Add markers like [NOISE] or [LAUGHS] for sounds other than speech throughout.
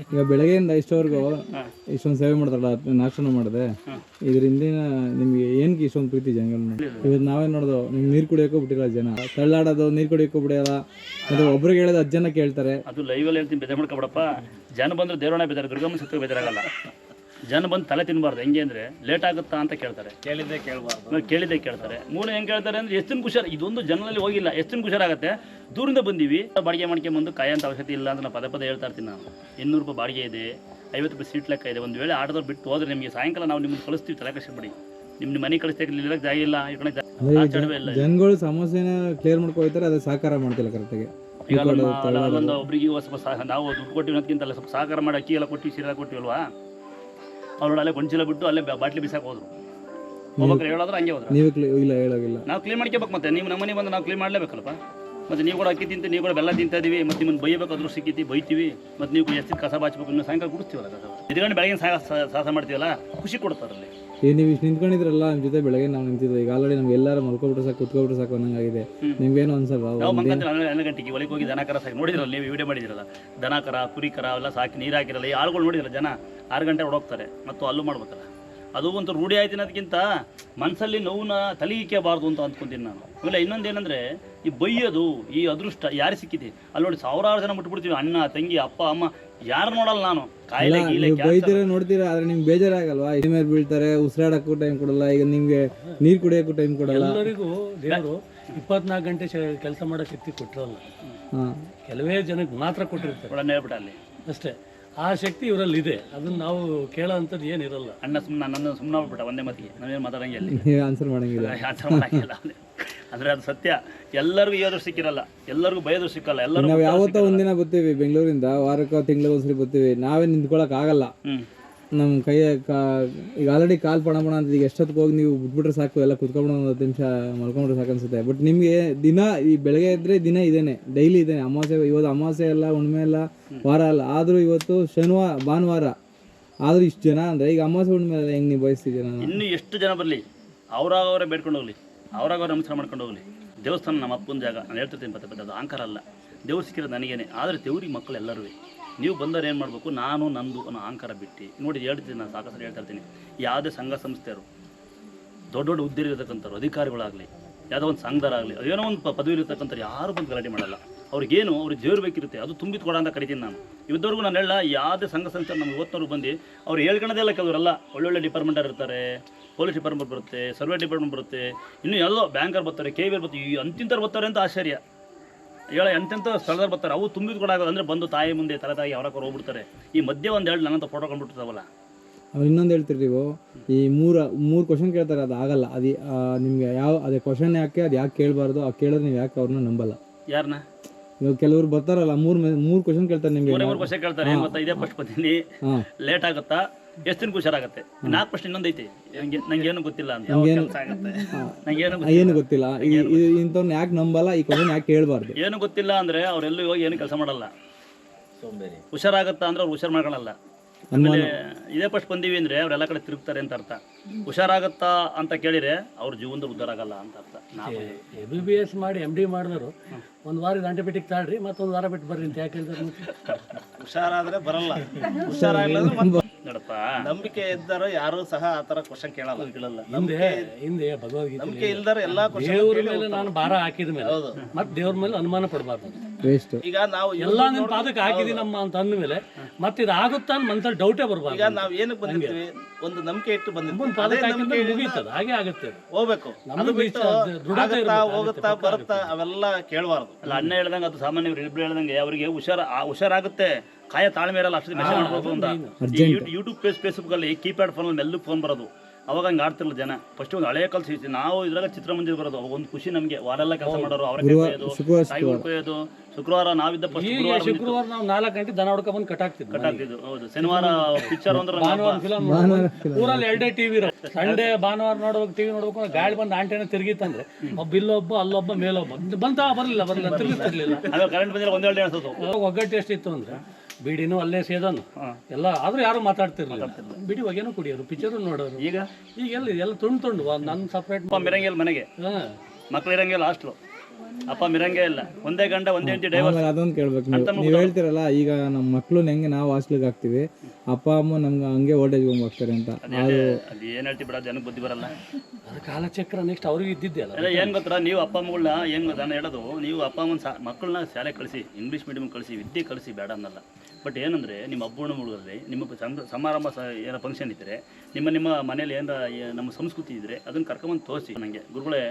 ಈಗ ಬೆಳಗ್ಗೆಯಿಂದ ಇಷ್ಟವರೆಗೂ ಇಷ್ಟೊಂದು ಸೇವೆ ಮಾಡ್ತಾರಲ್ಲ ನಾಶನ ಮಾಡಿದೆ. ಇದರಿಂದ ನಿಮ್ಗೆ ಏನಕ್ಕೆ ಇಷ್ಟೊಂದು ಪ್ರೀತಿ ಜನಗಳ ಇವತ್ತು ನಾವೇ ನೋಡೋದು ನಿಮ್ಗೆ ನೀರು ಕುಡಿಯೋಕೆ ಬಿಟ್ಟಿಲ್ಲ ಜನ. ತಳ್ಳಾಡೋದು ನೀರು ಕುಡಿಯೋಕೆ ಬಿಡಲ್ಲ. ಅದು ಒಬ್ರಿಗೆ ಹೇಳೋದು ಅಜ್ಜನ ಜನ ಕೇಳ್ತಾರೆ. ಅದು ಲೈವಲ್ಲಿ ಹೇಳ್ತೀನಿ ಬೇಜಾರು ಮಾಡ್ಕೊಬಿಡಪ್ಪ. ಜನ ಬಂದ್ರೆ ದೇವರಣ ಬೇಜಾರು ದುರ್ಗಮ್ಮ ಸತ್ತು ಬೇಜಾರಾಗಲ್ಲ ಜನ ಬಂದು ತಲೆ ತಿನ್ನಬಾರ್ದು ಹೆಂಗೆ ಅಂದರೆ ಲೇಟ್ ಆಗುತ್ತಾ ಅಂತ ಕೇಳ್ತಾರೆ. ಕೇಳಿದ್ದೆ ಕೇಳಬಾರ್ದು. ಕೇಳಿದೆ ಕೇಳಿದ್ದೆ ಕೇಳ್ತಾರೆ. ಮೂಲ ಹೆಂಗೆ ಕೇಳ್ತಾರೆ ಅಂದರೆ ಎಷ್ಟು ಹುಷಾರು ಇದೊಂದು ಜನರಲ್ಲಿ ಹೋಗಿಲ್ಲ ಎಷ್ಟು ಹುಷಾರಾಗುತ್ತೆ? ದೂರಿಂದ ಬಂದೀವಿ. ಬಾಡಿಗೆ ಮಾಡ್ಕೊಂಬಂದು ಕಾಯಂತ ಅವಶ್ಯಕತೆ ಇಲ್ಲ ಅಂತ ಪದ ಪದೇ ಪದೇ ಹೇಳ್ತಾ ಇರ್ತೀನಿ ನಾನು. ಇನ್ನೂರು ರೂಪಾಯಿ ಬಾಡಿಗೆ ಇದೆ ಐವತ್ತು ರೂಪಾಯಿ ಸೀಟ್ ಲೆಕ್ಕ ಇದೆ. ಒಂದು ವೇಳೆ ಆಟೋದವ್ರು ಬಿಟ್ಟು ಹೋದ್ರೆ ನಿಮಗೆ ಸಾಯಂಕಾಲ ನಾವು ನಿಮ್ಮನ್ನು ಕಳಿಸ್ತೀವಿ ತಲೆ ಕಷ್ಟಪಡಿ ನಿಮ್ಮ ನಿಮ್ ಮನೆ ಕಳಿಸ್ತಾ ಇಲ್ಲ ಜಾಗ ಇಲ್ಲ ಈ ಕಡೆ ಜನಗಳು ಸಮಸ್ಯೆನ ಕ್ಲಿಯರ್ ಮಾಡ್ಕೊಳ್ತಾರೆ ಅದು ಸಹಕಾರ ಮಾಡ್ತಿಲ್ಲ ಕರೆಕ್ಟಾಗಿ ಈಗ ಒಬ್ರಿಗೆ ಸ್ವಲ್ಪ ನಾವು ದುಡ್ಡು ಕೊಟ್ಟಿವಿ ಅನ್ನೋದಕ್ಕಿಂತ ಸ್ವಲ್ಪ ಸಹಕಾರ ಮಾಡಿ ಅಕ್ಕಿ ಎಲ್ಲ ಕೊಟ್ಟಿವಿ ಸೀರೆ ಎಲ್ಲ ಕೊಟ್ಟಿವಲ್ವಾ ಅವ್ರು ಅಲ್ಲೇ ಗೊಂಚಿಲ ಬಿಟ್ಟು ಅಲ್ಲೇ ಬಾಟ್ಲಿ ಬಿಸಾಕ್ ಹೋದ್ರು. ಹೋಗ್ಬೇಕಾರೆ ಹೇಳೋದ್ರೆ ಹಂಗೆ ಹೋದ್ರು. ನೀವು ಇಲ್ಲ ಹೇಳೋಗಿಲ್ಲ ನಾವು ಕ್ಲೀನ್ ಮಾಡ್ಕೋಬೇಕು ಮತ್ತೆ. ನೀವು ನಮ್ಮನೆ ಬಂದು ನಾವು ಕ್ಲೀನ್ ಮಾಡಲೇಬೇಕಲ್ಲಪ್ಪ? ಮತ್ತೆ ನೀವು ಕೂಡ ಅಕ್ಕಿ ತಿಂತ ನೀವು ಕೂಡ ಬೆಲ್ಲ ತಿಂತಾ ಇದೀವಿ. ಮತ್ತೆ ನಿಮ್ಮನ್ನು ಬೈಯಬೇಕಾದ್ರೂ ಸಿಕ್ಕಿತಿ ಬೈತೀವಿ. ಮತ್ತೆ ನೀವು ಎಷ್ಟು ಕಸ ಬಾಚಬೇಕು ಇನ್ನೂ ಸಾಯಂಕಾಲ ಗುಡಿಸ್ತೀವಲ್ಲ ಕಸ ಇದ್ಕೊಂಡು ಬೆಳಗಿನ ಸಾಯ ಸಾಹಸ ಮಾಡ್ತೀವಲ್ಲ? ಖುಷಿ ಕೊಡ್ತಾರಲ್ಲಿ ಈಗ ನೀವು ಇಷ್ಟು ನಿಂತ್ಕೊಂಡಿದ್ರಲ್ಲ ನಿಮ್ಮ ಜೊತೆ ಬೆಳಗ್ಗೆ ನಾವು ನಿಂತಿದ್ವಿ. ಈಗ ಆಲ್ರೆಡಿ ನಮ್ಗೆ ಎಲ್ಲರೂ ಮಲ್ಕೊಬಿಟ್ರೆ ಸಾಕು ಕುತ್ಕೊಬಿಟ್ರೆ ಸಾಕು ಅನ್ನಂಗಾಗಿದೆ. ನಿಮ್ಗೇನು ಅನ್ಸಲ್ಲ ನಾವು ಹನ್ನೆರಡು ಗಂಟೆಗೆ ಒಳಗೆ ಹೋಗಿ ದನ ಕರ ಸಾಕಿ ನೋಡಿದ್ರಲ್ಲ ನೀವು ವಿಡಿಯೋ ಮಾಡಿದಿರಲ್ಲ? ದನ ಕರ ಕುರಿ ಕರ ಅವೆಲ್ಲ ಸಾಕಿ ನೀರು ಹಾಕಿರಲ್ಲ ಈ ಆಳುಗಳು ನೋಡಿದಿಲ್ಲ ಜನ? ಆರು ಗಂಟೆ ಹೊಡೋಗ್ತಾರೆ ಮತ್ತು ಅಲ್ಲೂ ಮಾಡ್ಬೇಕಲ್ಲ. ಅದು ಒಂದು ರೂಢಿ ಆಯ್ತು ಅನ್ನೋದಕ್ಕಿಂತ ಮನಸ್ಸಲ್ಲಿ ನೋವನ್ನ ತಲೆಗಿಕ್ಕಬಾರ್ದು ಅಂತ ಅಂದ್ಕೊಂತೀನಿ ನಾನು. ಆಮೇಲೆ ಇನ್ನೊಂದು ಏನಂದ್ರೆ ಈ ಬೈಯೋದು ಈ ಅದೃಷ್ಟ ಯಾರು ಸಿಕ್ಕಿದೆ? ಅಲ್ಲಿ ನೋಡಿ ಸಾವಿರಾರು ಜನ ಮುಟ್ಬಿಡ್ತೀವಿ. ಅಣ್ಣ ತಂಗಿ ಅಪ್ಪ ಅಮ್ಮ. ಯಾರು ನೋಡಲ್ಲ ನಾನು? ಕಾಯಿಲೆ ಗೀಲೆ ನೀವು ಬೈತೀರ ನೋಡ್ತೀರಾ ಆದ್ರೆ ನಿಮ್ಗೆ ಬೇಜಾರಾಗಲ್ವಾ? ಈ ಮೇಲೆ ಬೀಳ್ತಾರೆ ಉಸಿರಾಡಕ್ಕೂ ಟೈಮ್ ಕೊಡಲ್ಲ ಈಗ ನಿಮ್ಗೆ ನೀರ್ ಕುಡಿಯಕ್ಕೂ ಟೈಮ್ ಕೊಡಲ್ಲ. ಎಲ್ಲರಿಗೂ ದೇವರು ಇಪ್ಪತ್ನಾಲ್ಕು ಗಂಟೆ ಕೆಲಸ ಮಾಡೋ ಶಕ್ತಿ ಕೊಟ್ಟಿರಲ್ಲ. ಹಾಂ. ಕೆಲವೇ ಜನಕ್ಕೆ ಮಾತ್ರ ಕೊಟ್ಟಿರ್ತಾರೆ. ಹೇಳ್ಬಿಟ್ಟ ಅಲ್ಲಿ. ಅಷ್ಟೇ. ಆ ಶಕ್ತಿ ಇವರಲ್ಲಿ ಇದೆ. ಅದನ್ನ ನಾವು ಕೇಳೋ ಅಂಥದ್ದು ಏನಿರಲ್ಲ. ಅಣ್ಣ ಸುಮ್ಮನೆ ನನ್ನ ಸುಮ್ಮನೆ ಹೋಗ್ಬಿಟ್ಟ ಒಂದೇ ಮತಿಗೆ. ನಾವೇನು ಮಾತಾಡಂಗಿಲ್ಲ ಅಲ್ಲಿ? ನೀವು ಆನ್ಸರ್ ಮಾಡಂಗಿಲ್ಲ. [LAUGHS] ಆನ್ಸರ್ ಮಾಡಂಗಿಲ್ಲ ಅಂದ್ರೆ ಅದು ಸತ್ಯ. ಎಲ್ಲರಿಗೂ ಯೋದ್ರು ಸಿಕ್ಕಿರಲ್ಲ. ಎಲ್ಲರಿಗೂ ಬಯೋದ್ರು ಸಿಕ್ಕಲ್ಲ. ಎಲ್ಲರೂ ನಾವು ಯಾವತ್ತೋ ಒಂದಿನ ಬರ್ತೀವಿ ಬೆಂಗಳೂರಿಂದ ವಾರಕ್ಕೋ ತಿಂಗಳಿಗೆ ಒಂದ್ಸರಿ ಬರ್ತೀವಿ. ನಾವೇ ನಿಂತ್ಕೊಳಕ್ ಆಗಲ್ಲ ನಮ್ಮ ಕೈ ಈಗ ಆಲ್ರೆಡಿ ಕಾಲ್ ಪಣ ಪಣ ಅಂತ ಈಗ ಎಷ್ಟೊತ್ತಿಗೆ ಹೋಗಿ ನೀವು ಬಿಟ್ಬಿಟ್ರೆ ಸಾಕು ಎಲ್ಲ ಕುತ್ಕೊಂಡ್ಬಿಡೋ ಒಂದು ಹತ್ತು ನಿಮಿಷ ಮಲ್ಕೊಂಡ್ರೆ ಸಾಕು ಅನ್ಸುತ್ತೆ. ಬಟ್ ನಿಮಗೆ ದಿನ ಈ ಬೆಳಗ್ಗೆ ಇದ್ರೆ ದಿನ ಇದೇನೆ. ಡೈಲಿ ಇದೇನೆ. ಅಮಾವಾಸ್ಯೆ ಇವತ್ತು ಅಮಾವಾಸ್ಯೆ ಅಲ್ಲ ಹುಣ್ಣಿಮೆ ಎಲ್ಲ ವಾರ ಅಲ್ಲ. ಆದರೂ ಇವತ್ತು ಶನಿವಾರ ಭಾನುವಾರ. ಆದರೂ ಇಷ್ಟು ಜನ ಅಂದರೆ ಈಗ ಅಮಾವಾಸ್ಯೆ ಹುಣ್ಣಿಮೆ ಹೆಂಗ್ ಹೆಂಗೆ ನೀವು ಬಯಸ್ತಿದ್ದೀರ ಇನ್ನು ಎಷ್ಟು ಜನ ಬರಲಿ? ಅವರೇ ಬೇಡ್ಕೊಂಡು ಹೋಗ್ಲಿ. ಅವ್ರಾಗ ಅವ್ರು ನಮಸ್ಕಾರ ಮಾಡ್ಕೊಂಡು ಹೋಗಲಿ. ದೇವಸ್ಥಾನ ನಮ್ಮ ಅಪ್ಪನ ಜಾಗ. ನಾನು ಹೇಳ್ತಿರ್ತೀನಿ ಪತ್ತೆ ಪತ್ತೆ, ಅದು ಅಲ್ಲ. ದೇವ್ರು ಸಿಕ್ಕಿರೋದು ನನಗೇನೆ. ಆದರೆ ದೇವ್ರಿಗೆ ಮಕ್ಕಳು ಎಲ್ಲರೂ. ನೀವು ಬಂದವ್ರು ಏನು ಮಾಡಬೇಕು? ನಾನು, ನಂದು ಅನ್ನೋ ಅಹಂಕಾರ ಬಿಟ್ಟು. ನೋಡಿ, ಹೇಳ್ತೀನಿ ನಾನು ಸಾಕಷ್ಟು ಹೇಳ್ತಾ ಇರ್ತೀನಿ. ಯಾವುದೇ ಸಂಘ ಸಂಸ್ಥೆಯರು, ದೊಡ್ಡ ದೊಡ್ಡ ಹುದ್ದೆ ಇರತಕ್ಕಂಥವ್ರು ಅಧಿಕಾರಿಗಳಾಗಲಿ, ಯಾವುದೋ ಒಂದು ಸಂಘದರಾಗಲಿ ಏನೋ ಒಂದು ಪದವಿ ಇರತಕ್ಕಂಥವ್ರು ಯಾರು ಬಂದು ಗಲಾಟೆ ಮಾಡಲ್ಲ. ಅವ್ರಿಗೇನು ಅವ್ರಿಗೆ ದೇವ್ರು ಬೇಕಿರುತ್ತೆ ಅದು ತುಂಬಿತ್ ಕೊಡ ಅಂತ ಕರಿತೀನಿ ನಾನು. ಇವತ್ತವರೆಗೂ ನಾನು ಹೇಳ ಯಾವುದೇ ಸಂಘ ಸಂಚಾರ ನಮ್ಗೆ ಇವತ್ತವ್ರು ಬಂದು ಅವ್ರು ಹೇಳ್ಕೊಳ್ಳೋದೆಲ್ಲ ಕೆಲವರೆಲ್ಲ. ಒಳ್ಳೊಳ್ಳೆ ಡಿಪಾರ್ಟ್ಮೆಂಟರ್ ಇರ್ತಾರೆ ಪೊಲೀಸ್ ಡಿಪಾರ್ಟ್ಮೆಂಟ್ ಬರುತ್ತೆ ಸರ್ವೆ ಡಿಪಾರ್ಟ್ಮೆಂಟ್ ಬರುತ್ತೆ. ಇನ್ನು ಎಲ್ಲೋ ಬ್ಯಾಂಕರ್ ಬರ್ತಾರೆ ಕೆ ವಿ ಬರ್ತಾರೆ ಈ ಅಂತಿಂತರು ಬರ್ತಾರೆ ಅಂತ ಆಶ್ಚರ್ಯ. ಹೇಳ ಎಂತೆಂಥ ಸ್ಥಳದಲ್ಲಿ ಬರ್ತಾರೆ ಅವು ತುಂಬಿದ ಕೊಡಾಗೋದು ಅಂದರೆ ಬಂದು ತಾಯಿ ಮುಂದೆ ತಲೆ ತಾಯಿ ಅವರ ಹೋಗ್ಬಿಡ್ತಾರೆ. ಈ ಮಧ್ಯೆ ಒಂದು ಹೇಳಿ ನನ್ನಂತ ಫೋಟೋ ಕಂಡ್ಬಿಟ್ಟಿರ್ತಾವಲ್ಲ. ಅವ್ರು ಇನ್ನೊಂದು ಹೇಳ್ತೀರಿ ನೀವು ಈ ಮೂರು ಮೂರು ಕ್ವಶನ್ ಕೇಳ್ತಾರೆ ಅದು ಆಗಲ್ಲ. ಅದು ನಿಮಗೆ ಯಾವ ಅದೇ ಕ್ವಶನ್ ಯಾಕೆ ಅದು ಯಾಕೆ ಕೇಳಬಾರ್ದು ಆ ಕೇಳಿದ್ರೆ ನೀವು ಯಾಕೆ ಅವ್ರನ್ನ ನಂಬಲ್ಲ? ಯಾರನ್ನ ಇವಾಗ ಕೆಲವರು ಬರ್ತಾರಲ್ಲ ಮೂರು ಮೂರು ಕ್ವಶನ್ ಕೇಳ್ತಾರೆ ನಿಮಗೆ ಮೂರೇ ಮೂರು ಕ್ವಶನ್ ಕೇಳ್ತಾರೆ. ಮತ್ತೆ ಗೊತ್ತಾ ಇದೇ ಫಸ್ಟ್ ಬಂದೀನಿ ಲೇಟ್ ಆಗುತ್ತಾ? ಎಷ್ಟು ದಿನ ಹುಷಾರಾಗತ್ತೆ ನಾಲ್ಕು ಪ್ರಶ್ನೆ ಇನ್ನೊಂದು ಐತಿ. ನಂಗೆ ನಂಗೇನು ಗೊತ್ತಿಲ್ಲ ಅಂತ. ಏನು ಗೊತ್ತಿಲ್ಲ. ಇಂಥವ್ನ ಯಾಕೆ ನಂಬಲ್ಲ? ಈ ಕ್ವಶನ್ ಯಾಕೆ ಕೇಳಬಾರ್ದು ಏನು ಗೊತ್ತಿಲ್ಲ ಅಂದ್ರೆ ಅವ್ರೆಲ್ಲೂ ಹೋಗಿ ಏನು ಕೆಲಸ ಮಾಡಲ್ಲ. ಹುಷಾರಾಗತ್ತಾ ಅಂದ್ರೆ ಅವ್ರು ಹುಷಾರ್ ಮಾಡ್ಕೊಳಲ್ಲ. ಆಮೇಲೆ ಇದೇ ಫಸ್ಟ್ ಬಂದೀವಿ ಅಂದ್ರೆ ಅವರೆಲ್ಲ ಕಡೆ ತಿರುಗ್ತಾರೆ ಅಂತ ಅರ್ಥ. ಹುಷಾರಾಗತ್ತಾ ಅಂತ ಕೇಳಿದ್ರೆ ಅವ್ರ ಜೀವನದ ಉದ್ಧಾರ ಆಗಲ್ಲ ಅಂತ ಅರ್ಥ. ನಾವು ಎಂ ಬಿ ಬಿ ಎಸ್ ಮಾಡಿ ಎಂ ಡಿ ಮಾಡಿದ್ರು ಒಂದು ವಾರ ಆಂಟಿಬಯೋಟಿಕ್ ತಾಳ್ರಿ ಮತ್ತೊಂದು ವಾರ ಬಿಟ್ಟು ಬರ್ರಿ ಅಂತ ಯಾಕೆ ಹೇಳ್ತಾರೆ? ಹುಷಾರಾದ್ರೆ ಬರಲ್ಲ. ಹುಷಾರಾಗಲ್ಲ ನೋಡಪ್ಪ. ನಂಬಿಕೆ ಇದ್ದಾರೋ ಯಾರು ಸಹ ಆತರ ಕ್ವಶನ್ ಕೇಳಲ್ಲ. ಕೇಳಲ್ಲ. ಹಿಂದೆ ಹಿಂದೆ ಭಗವದ್ಗೀತೆ ನಂಬಿಕೆ ಇಲ್ದಾರ ಎಲ್ಲಾ ಕ್ವಶನ್ ದೇವ್ರ ಮೇಲೆ ನಾನು ಭಾರ ಹಾಕಿದ ಮೇಲೆ ಮತ್ತೆ ದೇವ್ರ ಮೇಲೆ ಅನುಮಾನ ಪಡಬಾರ್ದು. ಈಗ ನಾವು ಎಲ್ಲ ನಿನ್ನ ಪಾದಕ್ಕೆ ಹಾಕಿದೀನಮ್ಮ ಅಂತ ಅಂದಮೇಲೆ ಮತ್ತೆ ಇದು ಆಗುತ್ತಾ ಅಂತ ಮನ್ಸಲ್ಲಿ ಡೌಟೇ ಬರ್ಬಾರ್ದು ಈಗ ನಾವ್ ಏನಕ್ಕೆ ಬಂದಿರ್ತೀವಿ? ಒಂದು ನಂಬಿಕೆ ಇಟ್ಟು ಬಂದಿರ್ತೀವಿ. ಅದೇ ನಂಬಿಕೆ ಮುಗೀತದ. ಹಾಗೆ ಆಗುತ್ತೆ. ಹೋಗ್ಬೇಕು. ಅದು ಬಿಟ್ಟು ದೃಢತೆ ಆಗತ್ತಾ ಹೋಗುತ್ತಾ ಬರುತ್ತಾ ಅವೆಲ್ಲ ಕೇಳಬಾರ್ದು. ಅಲ್ಲ ಅಣ್ಣ ಹೇಳ್ದಂಗೆ ಅದು ಸಾಮಾನ್ಯ ಇಬ್ಬರು ಹೇಳ್ದಂಗೆ ಅವರಿಗೆ ಹುಷಾರ ಹುಷಾರಾಗುತ್ತೆ. ಕಾಯ ತಾಳ್ಮೆ ಇರಲ್ಲ ಅಷ್ಟು ಮೆಸೇಜ್ ಮಾಡ್ಬೋದು ಅಂತ. ಯೂಟ್ಯೂಬ್ ಫೇಸ್ ಫೇಸ್ಬುಕ್ ಅಲ್ಲಿ ಕೀಪ್ಯಾಡ್ ಫೋನ್ ಮೆಲ್ಲಕ್ಕೆ ಫೋನ್ ಬರೋದು. ಅವಾಗ ಹಂಗೆ ಆಡ್ತಿರಲ್ಲ ಜನ. ಫಸ್ಟ್ ಒಂದು ಹಳೆ ಕಲ್ಸಿ ನಾವು ಇದ್ರಾಗ ಚಿತ್ರಮಂದಿರ ಬರೋದು ಅವಾಗ ಒಂದು ಖುಷಿ ನಮಗೆ. ವಾರೆಲ್ಲ ಕೆಲಸ ಮಾಡೋರು ಅವ್ರ ಕೊಯ್ಯೋದು ಶುಕ್ರವಾರ ನಾವಿದ್ದ ಫಸ್ಟ್ ಶುಕ್ರವಾರ ನಾವು ನಾಲ್ಕು ಗಂಟೆ ದನ ಹುಡುಕ ಬಂದು ಕಟ್ಟಾಕ್ತಿದ್ವಿ ಕಟ್ಟಾಗ್ತಿದ್ದು ಹೌದು. ಶನಿವಾರ ಪಿಕ್ಚರ್ ಅಂದ್ರೆ ಊರಲ್ಲಿ ಎರಡೇ ಟಿವಿ ಇರೋ ಸಂಡೇ ಭಾನುವಾರ ನೋಡ್ಬೇಕು ಟಿವಿ ನೋಡ್ಬೇಕು ಅಂದ್ರೆ ಗಾಳಿ ಬಂದು ಆಂಟೆನ ತಿರುಗಿತ್ತಂದ್ರೆ ಒಬ್ಬ ಇಲ್ಲೊಬ್ಬ ಅಲ್ಲೊಬ್ಬ ಮೇಲೊಬ್ಬ. ಬಂತ ಬರಲಿಲ್ಲ ಬರಲಿಲ್ಲ ತಿರುಗಿತಿರ್ಲಿಲ್ಲ ಆಮೇಲೆ ಕರೆಂಟ್ ಬಂದಿಲ್ಲ ಒಂದೆರಡು ಒಗ್ಗಟ್ಟು ಎಷ್ಟಿತ್ತು ಅಂದ್ರೆ ಬಿಡಿನೂ ಅಲ್ಲೇ ಸೇದನು. ಎಲ್ಲ ಆದ್ರೂ ಯಾರು ಮಾತಾಡ್ತಿರ್ಲಿಲ್ಲ. ಬಿಡಿ ಹೊಗೆನೂ ಕುಡಿಯೋರು ಪಿಕ್ಚರ್ ನೋಡೋರು. ಈಗ? ಈಗ ಎಲ್ಲಿ ಎಲ್ಲ ತುಂಡು ತುಂಡು ನನ್ನ ಸಪ್ರೇಟ್ ಇರಂಗಿಲ್ಲ ಮನೆಗೆ. ಮಕ್ಳು ಇರಂಗಿಲ್ಲ ಹಾಸ್ಟ್ಲು ಅಪ್ಪ ಮಿರಂಗೆ ಇಲ್ಲ ಒಂದೇ ಗಂಡ ಒಂದೇ ಹೆಂಡತಿ ಡೈವರ್ಸ್ ಆಮೇಲೆ ಅದೊಂದು ಕೇಳ್ಬೇಕು ನೀವು. ನೀವು ಹೇಳ್ತಿರಲ್ಲ ಈಗ ನಮ್ಮ ಮಕ್ಕಳು ಹೆಂಗೆ ನಾವು ಹಾಸ್ಟ್ಲಿಗೆ ಹಾಕ್ತೀವಿ? ಅಪ್ಪ ಅಮ್ಮ ನಮ್ಗೆ ಹಂಗೆ ಓಲ್ಟೇಜ್ ಹೋಮ್ ಹೋಗ್ತಾರೆ ಅಂತ. ಅದು ಅದು ಏನು ಹೇಳ್ತಿ ಬಿಡ ಜನಕ್ಕೆ ಬುದ್ಧಿ ಬರಲ್ಲ. ಅದು ಕಾಲಚಕ್ರ ನೆಕ್ಸ್ಟ್ ಅವ್ರಿಗೆ ಇದ್ದಿದ್ದೆ ಅಲ್ಲ. ಅದೇ ಏನು ಗೊತ್ತಾ ನೀವು ಅಪ್ಪ ಅಮ್ಮಗಳನ್ನ ಏನು ಗೊತ್ತಾ? ನಾನು ಹೇಳೋದು ನೀವು ಅಪ್ಪ ಅಮ್ಮನ ಸಾ ಮಕ್ಕಳನ್ನ ಶಾಲೆ ಕಳಿಸಿ ಇಂಗ್ಲೀಷ್ ಮೀಡಿಯಮ್ ಕಳಿಸಿ ವಿದ್ಯೆ ಕಳಿಸಿ ಬೇಡ ಅನ್ನಲ್ಲ. ಬಟ್ ಏನಂದ್ರೆ ನಿಮ್ಮ ಹಬ್ಬಣ ಮುಳುಗಲ್ಲಿ ನಿಮ್ಮ ಸಮಾರಂಭ ಸ ಏನೋ ಫಂಕ್ಷನ್ ಇದ್ದರೆ ನಿಮ್ಮ ನಿಮ್ಮ ಮನೇಲಿ ಏನಾರ ನಮ್ಮ ಸಂಸ್ಕೃತಿ ಇದ್ದರೆ ಅದನ್ನು ಕರ್ಕೊಂಬಂದು ತೋರಿಸಿ ನನಗೆ. ಗುರುಗಳೇ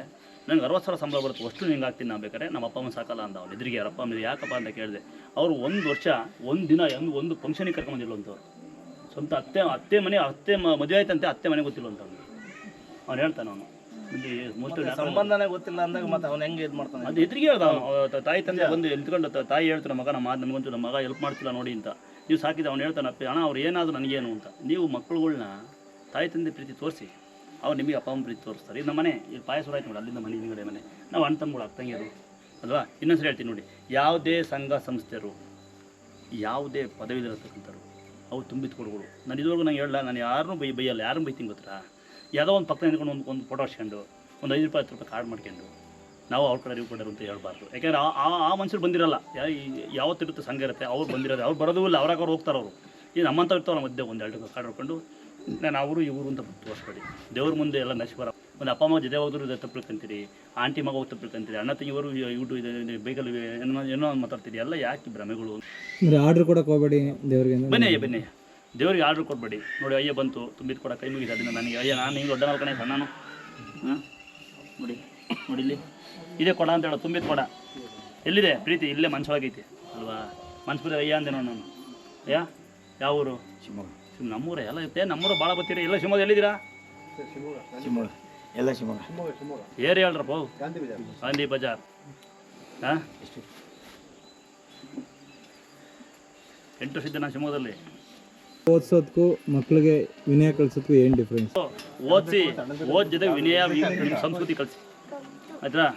ನಂಗೆ ಅರವತ್ತು ಸಾವಿರ ಸಂಬಳ ಬರುತ್ತೆ ಅಷ್ಟು ನಿಂಗೆ ಆಗ್ತೀನಿ ನಾ ಬೇಕಾದ್ರೆ. ನಮ್ಮ ಅಪ್ಪ ಅಮ್ಮ ಸಾಕಲ್ಲ ಅಂದ ಅವ್ನು. ಎದುರಿಗೆ ಯಾರಪ್ಪ ಅಮ್ಮ ಯಾಕಪ್ಪ ಅಂತ ಕೇಳಿದೆ. ಅವರು ಒಂದು ವರ್ಷ ಒಂದು ದಿನ ಒಂದು ಒಂದು ಫಂಕ್ಷನಿಗೆ ಕರ್ಕೊಂಬಂದಿಲ್ಲ ಅಂತವ್ರು. ಸ್ವಂತ ಅತ್ತೆ ಅತ್ತೆ ಮನೆ ಅತ್ತೆ ಮದುವೆ ಆಯ್ತಂತೆ ಅತ್ತೆ ಮನೆ ಗೊತ್ತಿಲ್ಲ ಅಂತ ಅವ್ನು ಅವ್ನು. ಹೇಳ್ತಾನೆ ಅವನು ಸಂಬಂಧನೇ ಗೊತ್ತಿಲ್ಲ ಅಂದಾಗ ಮತ್ತೆ ಅವ್ನು ಹೆಂಗೆ ಇದು ಮಾಡ್ತಾನೆ? ಅದು ಎದುರಿಗೆ ಹೇಳ್ದ ತಾಯಿ ತಂದೆ ಬಂದು ಎಂತ್ಕೊಂಡು ತಾಯಿ ಹೇಳ್ತಾನೆ ಮಗ ನಮ್ಮ ನನಗಂತೂ ನಮ್ಮ ಮಗ ಹೆಲ್ಪ್ ಮಾಡ್ತಿಲ್ಲ ನೋಡಿ ಅಂತ. ನೀವು ಸಾಕಿದ ಅವ್ನು ಹೇಳ್ತಾನೆ ಅಪ್ಪ ಅಣ್ಣ ಅವ್ರು ಏನಾದರೂ ನನಗೇನು ಅಂತ. ನೀವು ಮಕ್ಕಳುಗಳನ್ನ ತಾಯಿ ತಂದೆ ಪ್ರೀತಿ ತೋರಿಸಿ. ಅವ್ರು ನಿಮಗೆ ಅಪ್ಪ ಅಮ್ಮ ಪ್ರೀತಿ ತೋರಿಸ್ತಾರೆ. ಇದು ನಮ್ಮ ಮನೆ ಇಲ್ಲಿ ಪಾಯಸ ಆಯ್ತು ನೋಡಿ, ಅಲ್ಲಿಂದ ಮನೆ ಹಿಂದ್ಗಡೆ ಮನೆ. ನಾವು ಅಣ್ಣ ತಮ್ಮಗಳು ಅಕ್ಕಂಗಿರು ಅಲ್ವಾ? ಇನ್ನೊಂದ್ಸರಿ ಹೇಳ್ತೀನಿ ನೋಡಿ. ಯಾವುದೇ ಸಂಘ ಸಂಸ್ಥೆಯರು, ಯಾವುದೇ ಪದವಿಲಿರತಕ್ಕಂಥವ್ರು ಅವು ತುಂಬಿದ ಕೊಡುಗಳು. ನಾನು ಇದುವರೆಗೂ ನಂಗೆ ಹೇಳಲ್ಲ, ನಾನು ಯಾರನ್ನೂ ಬೈ, ಬೈಯಲ್ಲ, ಯಾರನ್ನೂ ಬೈತೀನಿ ಗೊತ್ತಾ? ಯಾವುದೋ ಒಂದು ಪಕ್ಕ ನಿಂತ್ಕೊಂಡು ಒಂದು ಒಂದು ಫೋಟೋ ಹಾಕ್ಸ್ಕೊಂಡು, ಒಂದು ಐದು ರೂಪಾಯಿ, ಹತ್ತು ರೂಪಾಯಿ ಕಾರ್ಡ್ ಮಾಡ್ಕೊಂಡು, ನಾವು ಅವ್ರ ಕಡೆ ಇವ್ರ ಅಂತ ಹೇಳ್ಬಾರ್ದು. ಯಾಕೆಂದರೆ ಆ- ಆ ಮನುಷ್ಯರು ಬಂದಿರಲ್ಲ. ಯಾವತ್ತಿರುತ್ತೆ ಸಂಘ ಇರುತ್ತೆ, ಅವ್ರು ಬಂದಿರೋದು, ಅವ್ರು ಬರೋದು ಇಲ್ಲ, ಅವ್ರಾಗ ಅವ್ರು ಹೋಗ್ತಾರೆ ಅವರು ಈ ಇರ್ತಾವೆ ನಮ್ಮ ಮಧ್ಯೆ ಒಂದು ಎರಡು ಕಾರ್ಡ್ ಹೊಡ್ಕೊಂಡು ನಾನು ಅವರು ಇವರು ಅಂತ ತೋರಿಸ್ಬೇಡಿ. ದೇವ್ರ ಮುಂದೆ ಎಲ್ಲ ನಶ್ವರ ಒಂದು ಅಪ್ಪ ಅಮ್ಮ ಜೊತೆ ಹೋದ್ರು ಇದೆ ತಪ್ಪು ತಿಳ್ಕೊಂತೀರಿ ಆಂಟಿ ಮಗ ಹೋಗಿ ತಪ್ಪು ಅಣ್ಣ ತಂಗಿಯವರು ಯೂಟ್ಯೂಬ್ ಇದೆ ಬೈಕಲ್ಲಿ ಏನೋ ಏನೋ ಮಾತಾಡ್ತೀರಿ ಎಲ್ಲ ಯಾಕೆ ಭ್ರಮೆಗಳು? ಅಂದ್ರೆ ಆರ್ಡರ್ ಕೊಡಕ್ಕೆ ಹೋಗಬೇಡಿ ದೇವ್ರಿಗೆ. ಬನ್ನಿ ಅಯ್ಯ ಬನ್ನಿ ದೇವ್ರಿಗೆ ಆರ್ಡ್ರ್ ಕೊಡಬೇಡಿ. ನೋಡಿ ಅಯ್ಯ ಬಂತು ತುಂಬಿದ ಕೊಡ ಕೈ ಮುಗಿದ ಅದನ್ನ ನನಗೆ. ಅಯ್ಯ ನಾನು ಹಿಂಗೆ ದೊಡ್ಡ ನಾಲ್ಕನೇ ಸಣ್ಣನು. ಹಾಂ ನೋಡಿ ನೋಡಿ ಇಲ್ಲಿ. ಇದೇ ಕೊಡ ಅಂತ ಹೇಳೋ ತುಂಬಿದ ಕೊಡ. ಎಲ್ಲಿದೆ? ಪ್ರೀತಿ ಇಲ್ಲೇ ಮನ್ಸೊಳಗೈತಿ ಅಲ್ವಾ? ಮನ್ಸು ಅಯ್ಯ ಅಂದೆ ನೋಡಿ ನಾನು. ಅಯ್ಯ ಯಾವ ಊರು ಶಿವಮೊಗ್ಗ. ನಮ್ಮೂರೇ ಎಲ್ಲ ಇರುತ್ತೆ. ನಮ್ಮೂರ ಭಾಳ ಬರ್ತೀರಿ. ಎಲ್ಲ ಶಿವಮೊಗ್ಗ ಎಲ್ಲಿದ್ದೀರಾ? ಶಿವಮೊಗ್ಗ. ಎಲ್ಲ ಶಿವಮೊಗ್ಗ. ಏರಿ ಹೇಳ್ರಪ್ಪ. ಗಾಂಧಿ ಬಜಾರ್. ಹಾಂ? ಎಂಟು ವರ್ಷ ಇದ್ದೆ ನಾನು ಶಿವಮೊಗ್ಗದಲ್ಲಿ? ಓದ್ಸೋದಕ್ಕೂ ಮಕ್ಕಳಿಗೆ ವಿನಯ ಕಳ್ಸೋದಕ್ಕೂ ಏನು ಡಿಫ್ರೆನ್ಸ್ ಓದಿಸಿ ಓದ್ ಜೊತೆ ವಿನಯ ಸಂಸ್ಕೃತಿ ಕಲಿಸಿ. ಆಯ್ತಾ?